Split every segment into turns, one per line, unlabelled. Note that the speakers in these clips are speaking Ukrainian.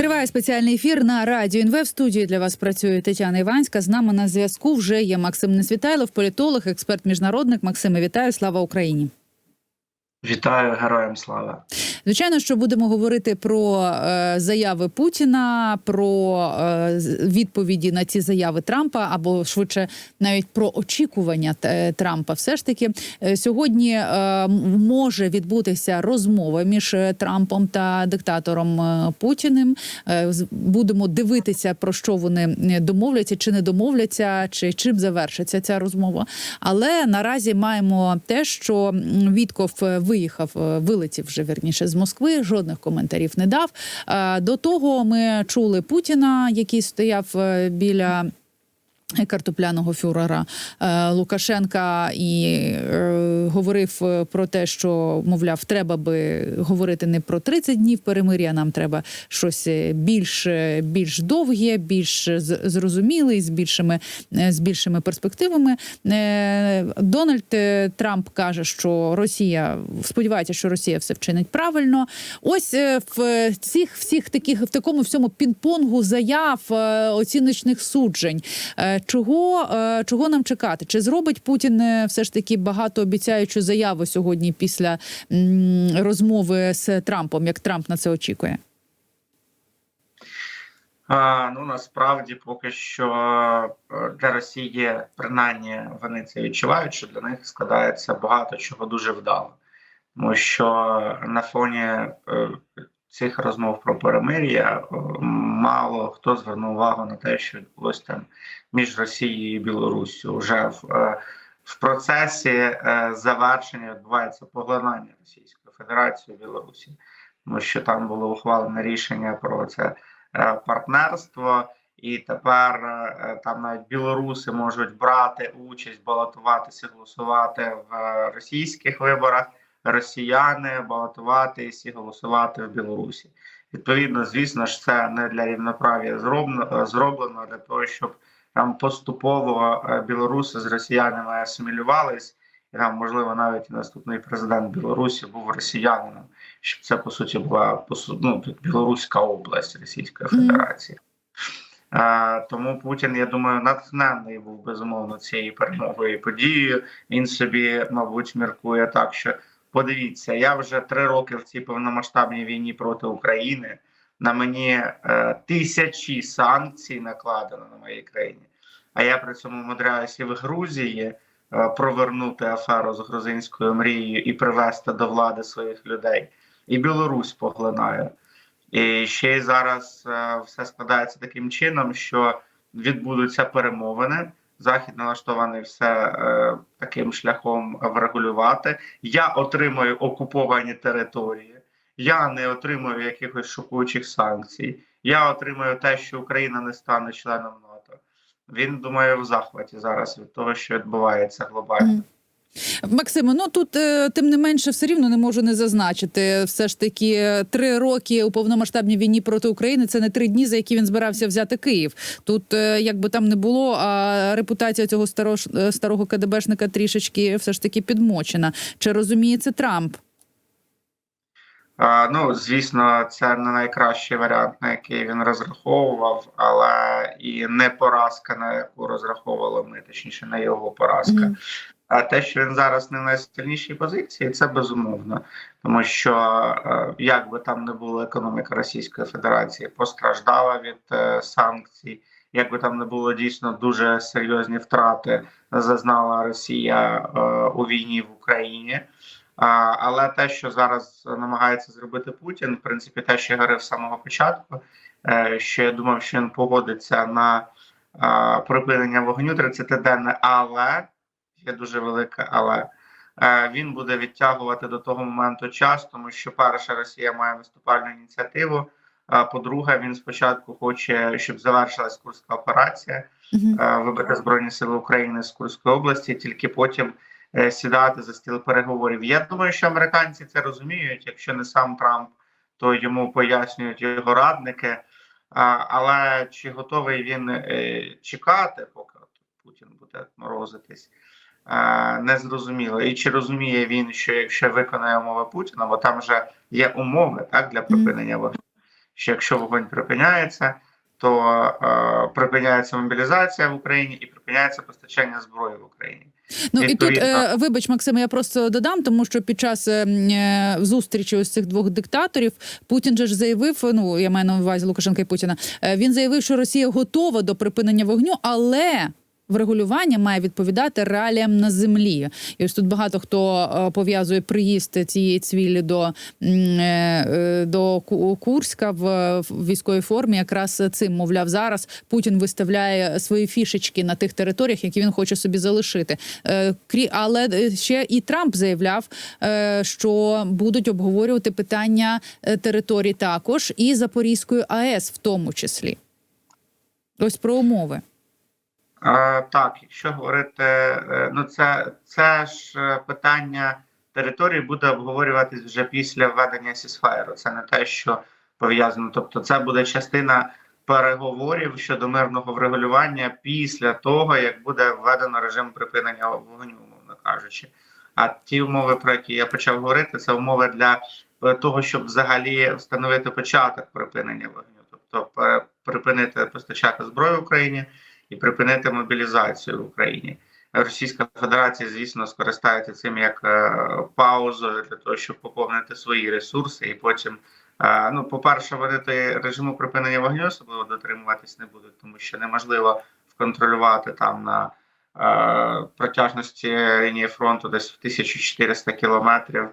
Триває спеціальний ефір на радіо НВ. В студії для вас працює Тетяна Іванська. З нами на зв'язку вже є Максим Несвітайлов, політолог, експерт міжнародник. Максиме, вітаю! Слава Україні!
Вітаю героям слава.
Звичайно, що будемо говорити про е, заяви Путіна, про е, відповіді на ці заяви Трампа, або швидше навіть про очікування е, Трампа. Все ж таки, е, сьогодні е, може відбутися розмова між е, Трампом та диктатором е, Путіним. Е, будемо дивитися, про що вони домовляться, чи не домовляться, чи чим завершиться ця розмова. Але наразі маємо те, що Вітков виїхав, вилетів вже вірніше з Москви. Жодних коментарів не дав. Е, До того ми чули Путіна, який стояв е, біля. Картопляного фюрера е, Лукашенка і е, говорив е, про те, що мовляв, треба би говорити не про 30 днів перемир'я. Нам треба щось е, більш, більш довге, більш зрозуміле, з більшими з більшими перспективами. Е, Дональд Трамп каже, що Росія сподівається, що Росія все вчинить правильно. Ось в цих всіх таких в такому всьому пінг-понгу заяв оціночних суджень. Чого, е, чого нам чекати? Чи зробить Путін е, все ж таки багатообіцяючу заяву сьогодні після розмови з Трампом, як Трамп на це очікує?
А, ну насправді поки що е, для Росії, принаймні, вони це відчувають, що для них складається багато чого дуже вдало. Тому що на фоні цих розмов про перемир'я е, мало хто звернув увагу на те, що відбулося там між Росією і Білоруссю. Вже в, е, в процесі е, завершення відбувається поглинання Російської Федерації Білорусі, тому що там було ухвалене рішення про це партнерство. І тепер там навіть білоруси можуть брати участь, балотуватися, голосувати в російських виборах, росіяни балотуватись і голосувати в Білорусі. Відповідно, звісно ж, це не для рівноправ'я зроблено, зроблено а для того, щоб там поступово е, білоруси з росіянами асимілювались, і там, можливо, навіть наступний президент Білорусі був росіянином, щоб це по суті була ну, Білоруська область Російської Федерації. Е, Тому Путін, я думаю, натхнений був безумовно цією перемогою подією. Він собі, мабуть, міркує так, що подивіться, я вже три роки в цій повномасштабній війні проти України. На мені е, тисячі санкцій накладено на моїй країні. А я при цьому мудряюся в Грузії е, провернути аферу з грузинською мрією і привести до влади своїх людей. І Білорусь поглинаю. І ще й зараз е, все складається таким чином, що відбудуться перемовини. Захід налаштований все е, таким шляхом врегулювати. Я отримую окуповані території. Я не отримую якихось шокуючих санкцій. Я отримую те, що Україна не стане членом НАТО. Він думає в захваті зараз від того, що відбувається глобально.
Максиме, ну тут е, тим не менше все рівно не можу не зазначити. Все ж таки, три роки у повномасштабній війні проти України це не три дні, за які він збирався взяти Київ. Тут, е, як би там не було, а репутація цього старого, е, старого КДБшника трішечки все ж таки підмочена. Чи розуміє це Трамп?
Ну, звісно, це не найкращий варіант, на який він розраховував, але і не поразка, на яку розраховували ми, точніше, не його поразка.
Мгм.
А те, що він зараз не в найсильнішій позиції, це безумовно, тому що е, як би там не було, економіка Російської Федерації постраждала від е, санкцій. Як би там не було дійсно дуже серйозні втрати, зазнала Росія е, у війні в Україні. Але те, що зараз намагається зробити Путін, в принципі, те, що я говорив з самого початку, що я думав, що він погодиться на припинення вогню 30-денне, але є дуже велике, але е, він буде відтягувати до того моменту час, тому що перша Росія має наступальну ініціативу. А по-друге, він спочатку хоче, щоб завершилась Курська операція,
Мгм.
е, вибити збройні сили України з Курської області, тільки потім е, сідати за стіл переговорів. Я думаю, що американці це розуміють. Якщо не сам Трамп, то йому пояснюють його радники. Але чи готовий він чекати, поки Путін буде морозитись? Е, Незрозуміло. І чи розуміє він, що якщо виконає умови Путіна, бо там вже є умови так для припинення вогню, що якщо вогонь припиняється, то е, припиняється мобілізація в Україні і припиняється постачання зброї в Україні.
Ну і тут, е, вибач, Максиме, я просто додам, тому що під час е, е, зустрічі ось цих двох диктаторів Путін же ж заявив: ну я маю на увазі Лукашенка і Путіна. е, Він заявив, що Росія готова до припинення вогню, але. Врегулювання має відповідати реаліям на землі, і ось тут багато хто е, пов'язує приїзд цієї цвілі до, е, е, до Курська в, військовій формі. Якраз цим мовляв зараз Путін виставляє свої фішечки на тих територіях, які він хоче собі залишити. Але ще і Трамп заявляв, що будуть обговорювати питання територій також і Запорізької АЕС, в тому числі. Ось про умови.
Е, так, якщо говорити, е, ну це, це ж е, питання території буде обговорюватись вже після введення сісфайру. Це не те, що пов'язано. Тобто, це буде частина переговорів щодо мирного врегулювання після того, як буде введено режим припинення вогню, умовно кажучи. А ті умови, про які я почав говорити, це умови для того, щоб взагалі встановити початок припинення вогню, тобто припинити постачати зброю Україні і припинити мобілізацію в Україні. Російська Федерація, звісно, скористається цим як е, паузою для того, щоб поповнити свої ресурси, і потім, е, ну, по-перше, вони той режиму припинення вогню особливо дотримуватись не будуть, тому що неможливо вконтролювати там на е, протяжності лінії фронту десь в 1400 кілометрів.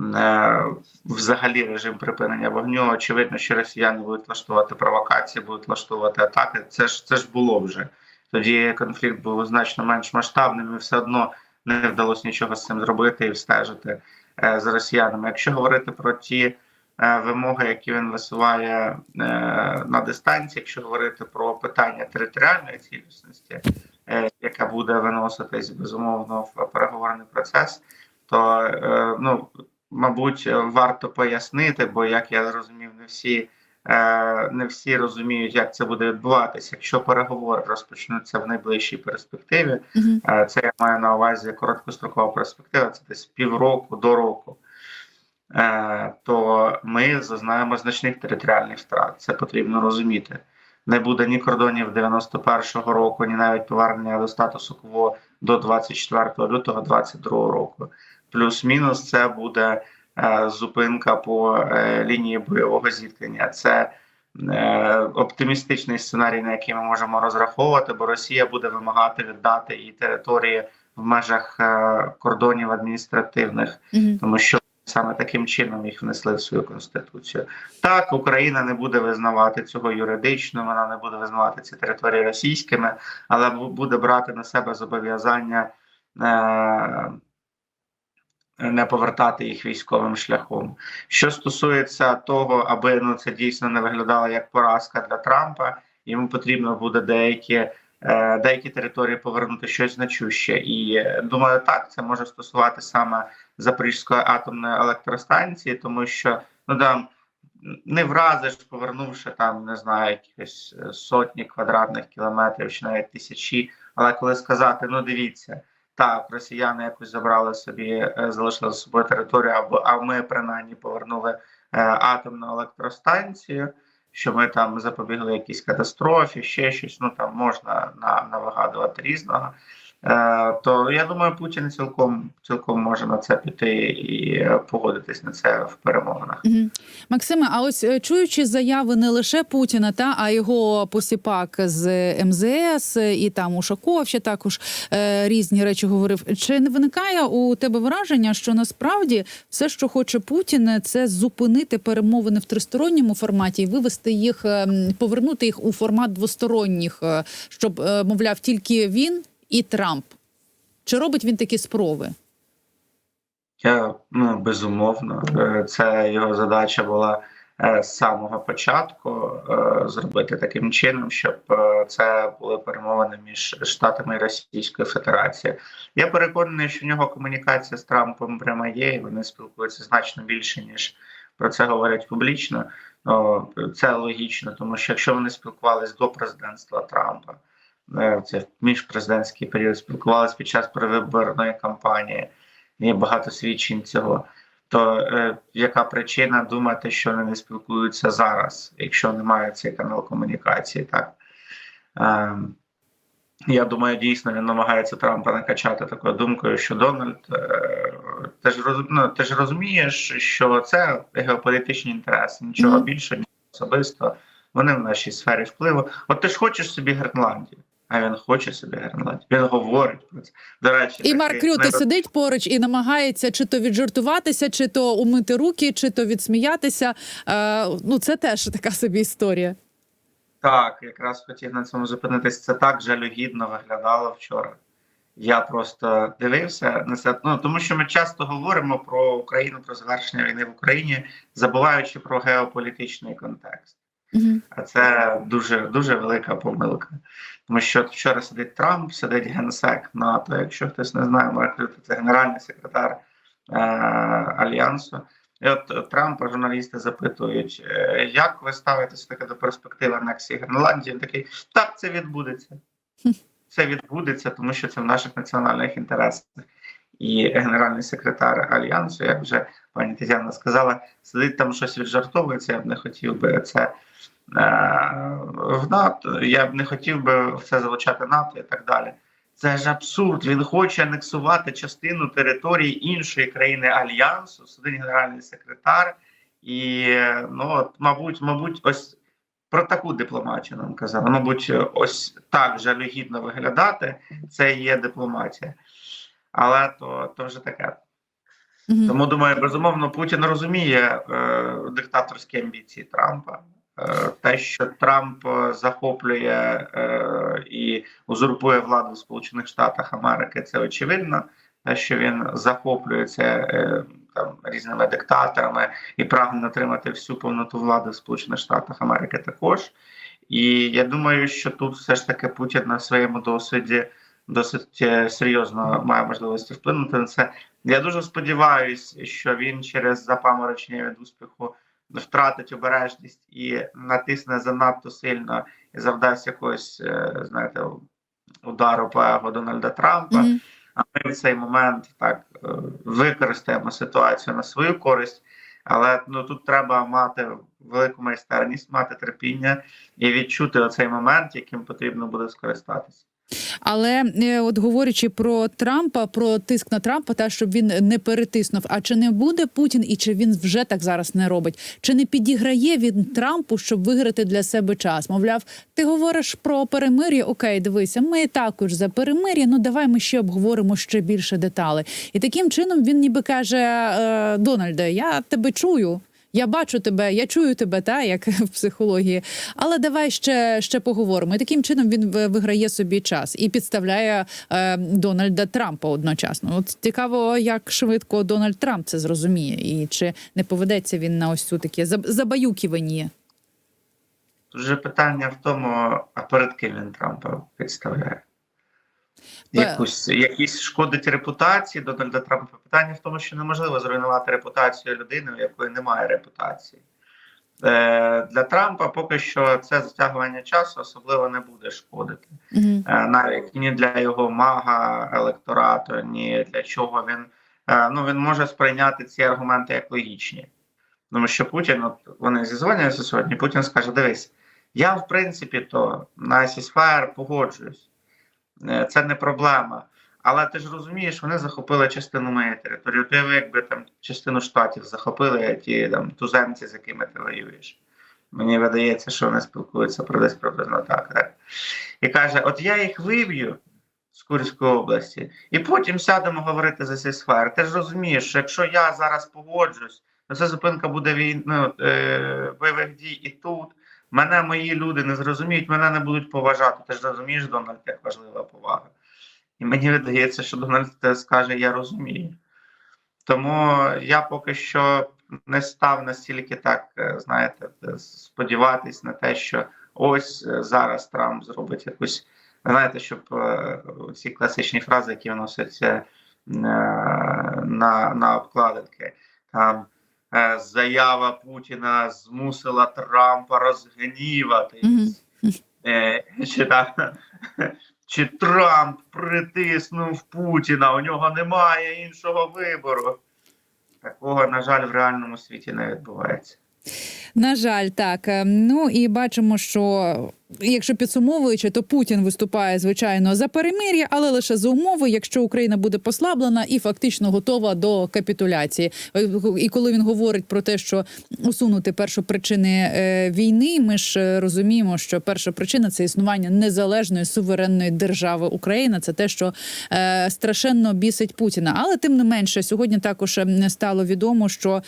Е, Взагалі режим припинення вогню. Очевидно, що росіяни будуть влаштувати провокації, будуть влаштовувати атаки. Це ж це ж було вже. Тоді конфлікт був значно менш масштабним, і все одно не вдалося нічого з цим зробити і встежити е, за росіянами. Якщо говорити про ті е, вимоги, які він висуває на дистанції, якщо говорити про питання територіальної цілісності, яка буде виноситись безумовно в переговорний процес, то ну мабуть варто пояснити, бо як я зрозумів, не всі. Е, Не всі розуміють, як це буде відбуватися. Якщо переговори розпочнуться в найближчій перспективі,
Угу.
Це я маю на увазі короткострокова перспектива, це десь півроку до року. Е, То ми зазнаємо значних територіальних втрат. Це потрібно розуміти. Не буде ні кордонів 91-го року, ні навіть повернення до статусу КВО до 24 лютого 22 року. Плюс-мінус це буде е, зупинка по е, лінії бойового зіткнення. Це е, оптимістичний сценарій, на який ми можемо розраховувати, бо Росія буде вимагати віддати її території в межах кордонів адміністративних, тому що саме таким чином їх внесли в свою конституцію. Так, Україна не буде визнавати цього юридично, вона не буде визнавати ці території російськими, але буде брати на себе зобов'язання. Е, не повертати їх військовим шляхом. Що стосується того, аби ну це дійсно не виглядало як поразка для Трампа, йому потрібно буде деякі е, деякі території повернути щось значуще. І е, думаю, так це може стосувати саме Запорізької атомної електростанції, тому що ну там не вразиш, повернувши там, не знаю, якихось е, сотні квадратних кілометрів чи навіть тисячі. Але коли сказати, ну дивіться. Так, росіяни якось забрали собі, е, залишили за собою територію, або а ми принаймні повернули е, атомну електростанцію, що ми там запобігли якійсь катастрофі, ще щось. Ну там можна на, навигадувати різного. Е, то я думаю, Путін цілком цілком може на це піти і е, погодитись на це в перемовинах.
Угу. Максиме, а ось е, чуючи заяви не лише Путіна, та а його посіпак з МЗС і там Ушаков ще також е, різні речі говорив. Чи не виникає у тебе враження, що насправді все, що хоче Путін, це зупинити перемовини в тристоронньому форматі і вивести їх, е, повернути їх у формат двосторонніх, щоб мовляв тільки він і Трамп? Чи робить він такі спроби?
Я ну безумовно, е, це його задача була е, з самого початку е, зробити таким чином, щоб це були перемовини між Штатами і Російською Федерацією. Я переконаний, що в нього комунікація з Трампом прямо є, і вони спілкуються значно більше ніж про це говорять публічно. Це логічно, тому що якщо вони спілкувалися до президентства Трампа, це в міжпрезидентський період, спілкувалися під час перевиборної кампанії є багато свідчень цього. то е, яка причина думати, що вони не спілкуються зараз, якщо немає цей канал комунікації, так? Е, я думаю, дійсно він намагається Трампа накачати такою думкою, що Дональд е, ти ж роз, ну, ти ж розумієш, що це геополітичні інтереси, нічого
Мгм.
більше, ніж особисто. Вони в нашій сфері впливу. От ти ж хочеш собі Гренландію, а він хоче собі Гренландію. Він говорить про це. До речі,
І Марк Рюте
не-
сидить поруч і намагається чи то віджартуватися, чи то умити руки, чи то відсміятися. Е, ну це теж така собі історія.
Так, якраз хотів на цьому зупинитись. Це так жалюгідно виглядало вчора. Я просто дивився на це. Ну тому що ми часто говоримо про Україну, про завершення війни в Україні, забуваючи про геополітичний контекст. А це дуже дуже велика помилка. Тому що вчора сидить Трамп, сидить генсек НАТО. Якщо хтось не знає, Марк Рюте – це генеральний секретар е- альянсу. І от Трампа журналісти запитують, е, як ви ставитесь таке до перспективи анексії Гренландії? Він такий так, це відбудеться. Це відбудеться, тому що це в наших національних інтересах. І генеральний секретар альянсу, як вже пані Тетяна сказала, сидить там щось віджартовується. Я б не хотів би це е, в НАТО. Я б не хотів би в це залучати НАТО і так далі. Це ж абсурд. Він хоче анексувати частину території іншої країни альянсу, сидить генеральний секретар, і ну от, мабуть, мабуть, ось про таку дипломатію нам казали. Мабуть, ось так жалюгідно виглядати. Це є дипломатія. Але то, то вже таке.
Угу.
Тому думаю, безумовно, Путін розуміє е, диктаторські амбіції Трампа. Е, те, що Трамп е, захоплює е, і узурпує владу в Сполучених Штатах Америки, це очевидно. Те, що він захоплюється е, там різними диктаторами і прагне отримати всю повноту влади в Сполучених Штатах Америки, також. І я думаю, що тут все ж таки Путін на своєму досвіді досить е, серйозно має можливості вплинути на це. Я дуже сподіваюся, що він через запаморочення від успіху втратить обережність і натисне занадто сильно і завдасть якогось, е, знаєте, удару по его Дональда Трампа.
Угу.
А ми в цей момент так е, використаємо ситуацію на свою користь. Але ну тут треба мати велику майстерність, мати терпіння і відчути оцей момент, яким потрібно буде скористатися.
Але е, от говорячи про Трампа, про тиск на Трампа, та щоб він не перетиснув. А чи не буде Путін і чи він вже так зараз не робить? Чи не підіграє він Трампу, щоб виграти для себе час? Мовляв, ти говориш про перемир'я? Окей, дивися, ми також за перемир'я. Ну давай ми ще обговоримо ще більше деталей. І таким чином він ніби каже: е, Дональде, я тебе чую. Я бачу тебе, я чую тебе, та як в психології. Але давай ще, ще поговоримо. І таким чином він виграє собі час і підставляє е, Дональда Трампа одночасно. От цікаво, як швидко Дональд Трамп це зрозуміє, і чи не поведеться він на ось цю таке заб- забаюківання.
Тут же питання в тому, а перед ким він Трампа підставляє? Якусь, якісь шкодить репутації Дональда Трампа. Питання в тому, що неможливо зруйнувати репутацію людини, у якої немає репутації. Е, для Трампа поки що це затягування часу особливо не буде шкодити. Е, навіть ні для його мага електорату, ні для чого він е, ну він може сприйняти ці аргументи як логічні. Тому що Путін, от вони зізвонюються сьогодні. Путін скаже: Дивись, я в принципі то на сісфаєр погоджуюсь, це не проблема. Але ти ж розумієш, вони захопили частину моєї території. Ти якби там частину штатів захопили ті там туземці, з якими ти воюєш. Мені видається, що вони спілкуються про десь приблизно так. так. І каже: От я їх виб'ю з Курської області, і потім сядемо говорити за сісфер. Ти ж розумієш, що якщо я зараз погоджусь, то це зупинка буде війн, ну, е, бойових дій і тут. Мене мої люди не зрозуміють, мене не будуть поважати. Ти ж розумієш, Дональд, як важлива повага. І мені видається, що Дональд скаже: Я розумію. Тому я поки що не став настільки так, е, знаєте, е, сподіватись на те, що ось е, зараз Трамп зробить якусь, знаєте, щоб ці класичні фрази, які вносяться на, на обкладинки, там заява Путіна змусила Трампа розгніватись. Е, чи там чи Трамп притиснув Путіна, у нього немає іншого вибору. Такого, на жаль, в реальному світі не відбувається.
На жаль, так. Е, Ну і бачимо, що якщо підсумовуючи, то Путін виступає звичайно за перемир'я, але лише за умови, якщо Україна буде послаблена і фактично готова до капітуляції. Е, І коли він говорить про те, що усунути першопричини е, війни, ми ж е, розуміємо, що перша причина це існування незалежної суверенної держави Україна. Це те, що страшенно бісить Путіна. Але тим не менше, сьогодні також е, стало відомо, що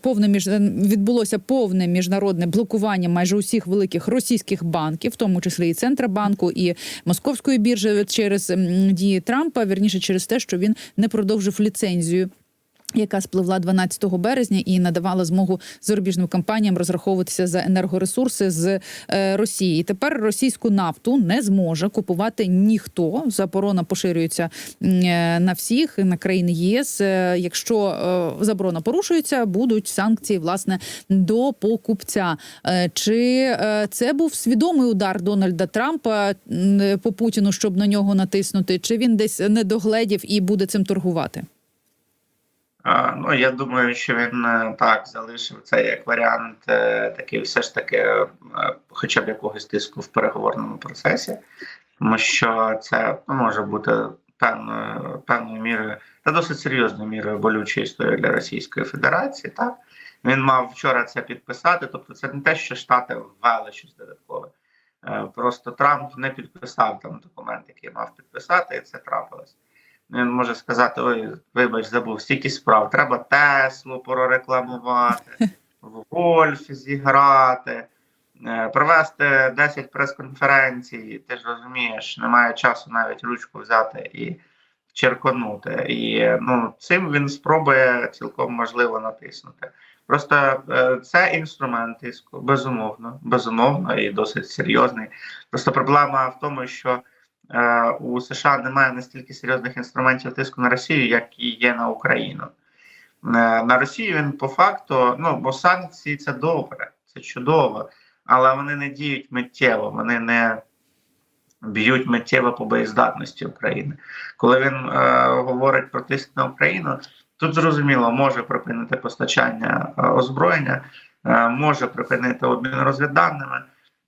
повне між відбулося повне міжнародне блокування майже усіх великих російських банків, в тому числі і Центробанку, і Московської біржі через дії Трампа, вірніше через те, що він не продовжив ліцензію. Яка спливла 12 березня і надавала змогу зарубіжним компаніям розраховуватися за енергоресурси з е, Росії. Тепер російську нафту не зможе купувати ніхто. Заборона поширюється е, на всіх на країни єС. Е, Якщо заборона порушується, будуть санкції власне до покупця. Чи це був свідомий удар Дональда Трампа по Путіну, щоб на нього натиснути? Чи він десь не догледів і буде цим торгувати?
Ну, я думаю, що він е, так залишив це як варіант, е, такий все ж таки, е, хоча б якогось тиску в переговорному процесі, тому що це ну, може бути певною певною мірою та досить серйозною мірою болючою історією для Російської Федерації. Так він мав вчора це підписати. Тобто, це не те, що Штати ввели щось додаткове. Просто Трамп не підписав там документ, який мав підписати, і це трапилось. Він може сказати: ой, вибач, забув стільки справ. Треба Теслу прорекламувати, в гольф зіграти, е, провести 10 прес-конференцій. Ти ж розумієш, немає часу навіть ручку взяти і черконути. І ну, цим він спробує цілком можливо натиснути. Просто е, це інструмент тиску, безумовно, безумовно і досить серйозний. Просто проблема в тому, що у США немає настільки серйозних інструментів тиску на Росію, як і є на Україну. Е, на Росію він по факту, ну бо санкції це добре, це чудово, але вони не діють миттєво, вони не б'ють миттєво по боєздатності України. Коли він е, говорить про тиск на Україну, тут зрозуміло, може припинити постачання е, озброєння, е, може припинити обмін розвідданими.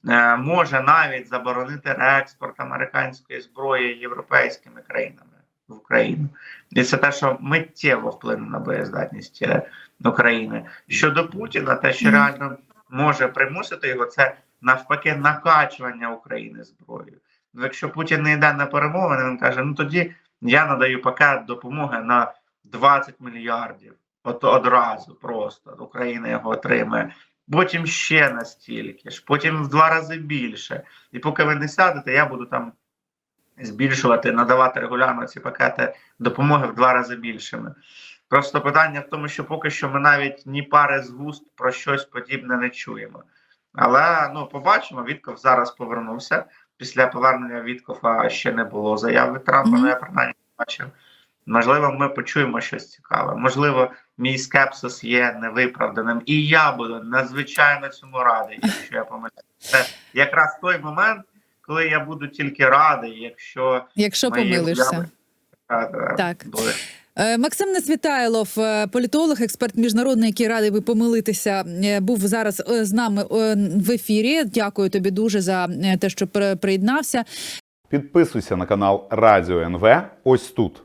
Е, може навіть заборонити реекспорт американської зброї європейськими країнами в Україну, і це те, що миттєво вплине на боєздатність е, України. Щодо Путіна, те, що реально може примусити його, це навпаки накачування України зброєю. Ну, Якщо Путін не йде на перемовини, він каже: ну тоді я надаю пакет допомоги на 20 мільярдів. От одразу просто Україна його отримає. Потім ще настільки ж, потім в два рази більше. І поки ви не сядете, я буду там збільшувати, надавати регулярно ці пакети допомоги в два рази більшими. Просто питання в тому, що поки що ми навіть ні пари з вуст про щось подібне не чуємо. Але ну побачимо, Вітков зараз повернувся. Після повернення Віткофа ще не було заяви Трампа,
Мгм.
ну я принаймні бачив. Можливо, ми почуємо щось цікаве. Можливо, мій скепсис є невиправданим, і я буду надзвичайно цьому радий, якщо я помиляюся. Це якраз той момент, коли я буду тільки радий, якщо
Якщо помилишся. Так.
були.
Е, Максим Несвітайлов, е, політолог, експерт міжнародний, який радий ви помилитися, е, був зараз з нами в ефірі. Дякую тобі дуже за те, що при- приєднався.
Підписуйся на канал Радіо НВ ось тут.